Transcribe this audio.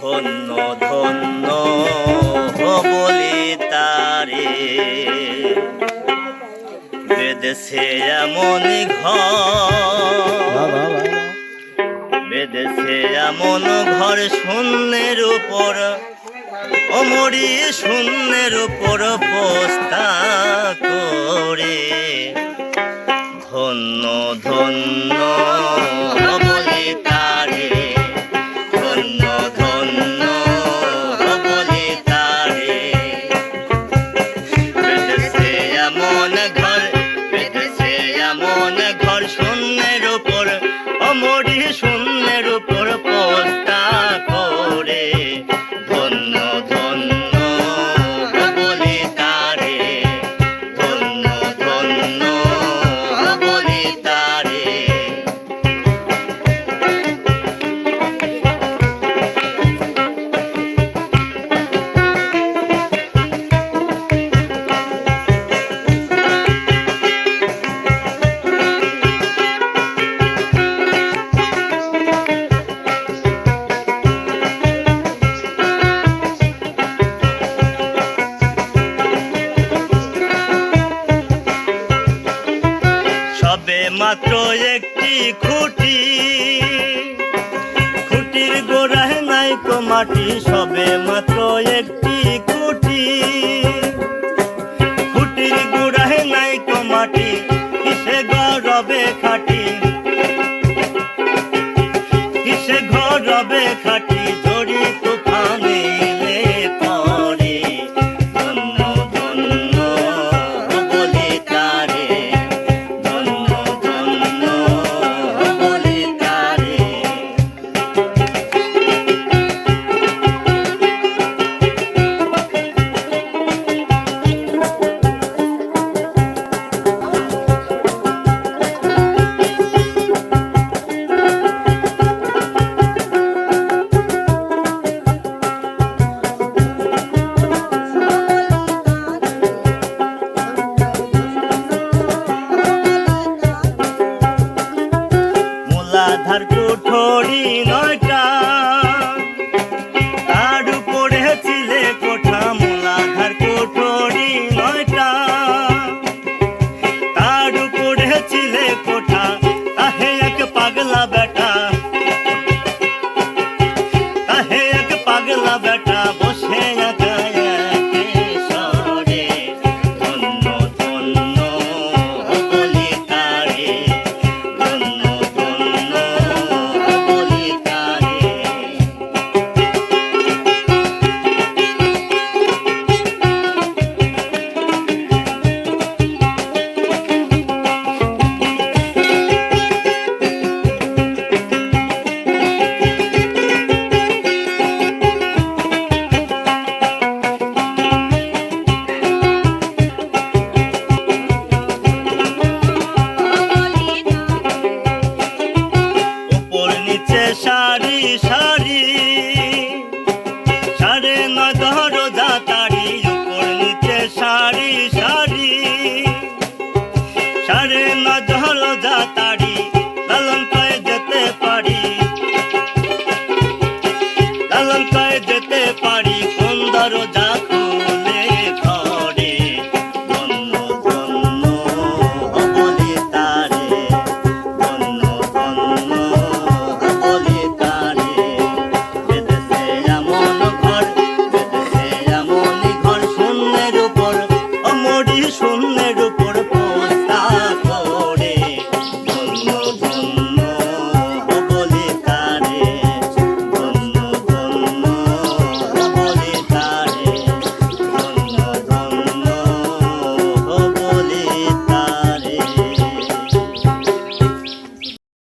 ধন্য ধন্য বলি তারে বেদেশে এমন ঘর বেদেশে এমন ঘর শূন্যের উপর, অমরি শূন্যের উপর পোস্তা করে। ধন্য ধন্য শূন্যের উপর পোস্তা সবে মাত্র একটি খুঁটি। খুঁটির গোড়ায় নাই মাটি সবে মাত্র মূলাধার কুঠরি নয়টা। তার উপরে ছিলে কোঠা মূলাধার কুঠরি নয়টা। তার উপরে ছিলে কোঠা সারি। সারি সাড়ে নয় দরজা তারি নিচে শাড়ি সারি। সাড়ে নয় দরজা তারি, লালন যেতে পারি। লালন পায়ে যেতে পারি